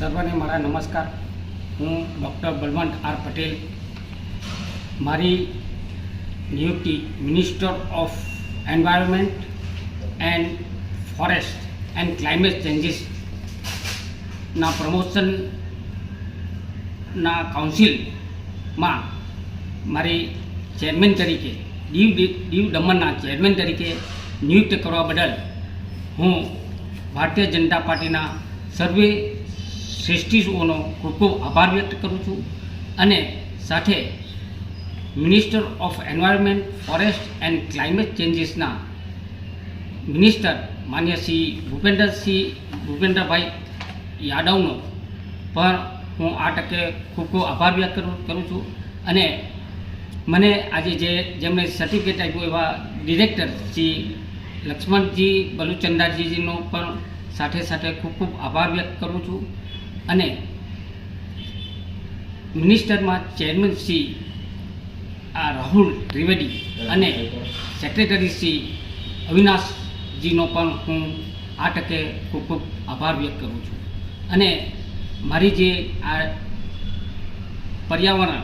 સર્વને મારા નમસ્કાર. હું ડૉક્ટર બલવંત આર પટેલ. મારી નિયુક્તિ minister of environment and forest and climate ચેન્જીસના પ્રમોશનના કાઉન્સિલમાં મારી ચેરમેન તરીકે, દીવ દીવ દમણના ચેરમેન તરીકે નિયુક્ત કરવા બદલ હું ભારતીય જનતા પાર્ટીના સર્વે શ્રેષ્ઠીઓનો ખૂબ ખૂબ આભાર વ્યક્ત કરું છું. અને સાથે minister of environment forest and climate ચેન્જીસના minister માન્ય શ્રી ભૂપેન્દ્રસિંહ ભૂપેન્દ્રભાઈ યાદવનો પણ હું આ તકે ખૂબ ખૂબ આભાર વ્યક્ત કરું છું. અને મને આજે જે જેમણે સર્ટિફિકેટ આપ્યું એવા ડિરેક્ટર શ્રી લક્ષ્મણજી બલુચંદાજીનો પણ સાથે સાથે ખૂબ ખૂબ આભાર વ્યક્ત કરું છું. અને મિનિસ્ટરમાં ચેરમેન શ્રી આ રાહુલ ત્રિવેદી અને સેક્રેટરી શ્રી અવિનાશજીનો પણ હું આ તકે ખૂબ ખૂબ આભાર વ્યક્ત કરું છું. અને મારી જે આ પર્યાવરણ,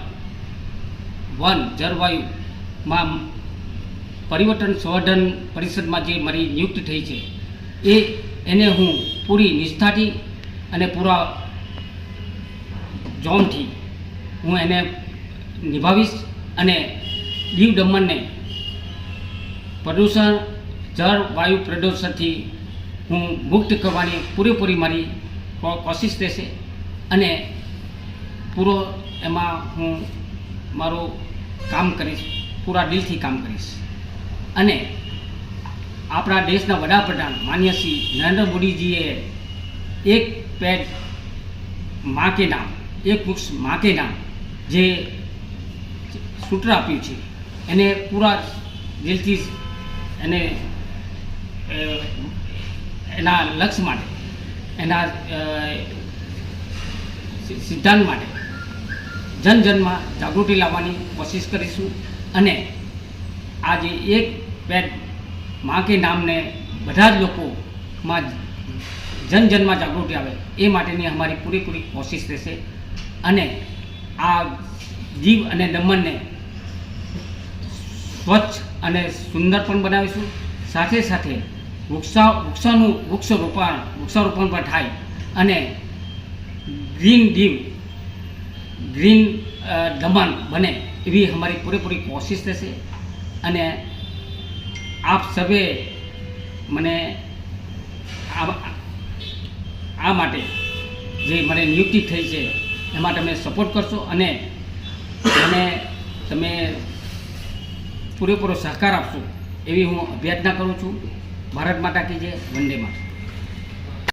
વન જળવાયુમાં પરિવર્તન સંવર્ધન પરિષદમાં જે મારી નિયુક્ત થઈ છે, એ એને હું પૂરી નિષ્ઠાથી અને પૂરા જોમથી હું એને નિભાવીશ અને દીવ દમણને પ્રદૂષણ, જળ, વાયુ પ્રદૂષણથી હું મુક્ત કરવાની પૂરેપૂરી મારી કોશિશ રહેશે અને પૂરો એમાં હું મારું કામ કરીશ, પૂરા દિલથી કામ કરીશ. અને આપણા દેશના વડાપ્રધાન માન્ય શ્રી નરેન્દ્ર મોદીજીએ એક પેડમાં કે નામ એક વૃક્ષમાં નામ જે સૂત્ર આપ્યું છે, એને પૂરા દિલથી એને એના લક્ષ્ય માટે, એના સિદ્ધાંત માટે જન જનમાં જાગૃતિ લાવવાની કોશિશ કરીશું અને આજે એક પેટમાં કે નામને બધા જ લોકોમાં જન જનમાં જાગૃતિ આવે એ માટેની અમારી પૂરેપૂરી કોશિશ રહેશે. અને આ જીવ અને દમણને સ્વચ્છ અને સુંદર પણ બનાવીશું. સાથે સાથે વૃક્ષા, વૃક્ષોનું વૃક્ષરોપણ, વૃક્ષારોપણ પણ થાય. અને ગ્રીન દીવ ગ્રીન દમણ બને એવી અમારી પૂરેપૂરી કોશિશ રહેશે. અને આપ સભે મને આ માટે જે મને નિયુક્તિ થઈ છે એમાં તમે સપોર્ટ કરશો અને મને તમે પૂરેપૂરો સહકાર આપશો એવી હું અભ્યર્થના કરું છું. ભારત માતા કી જય, વંદે માતા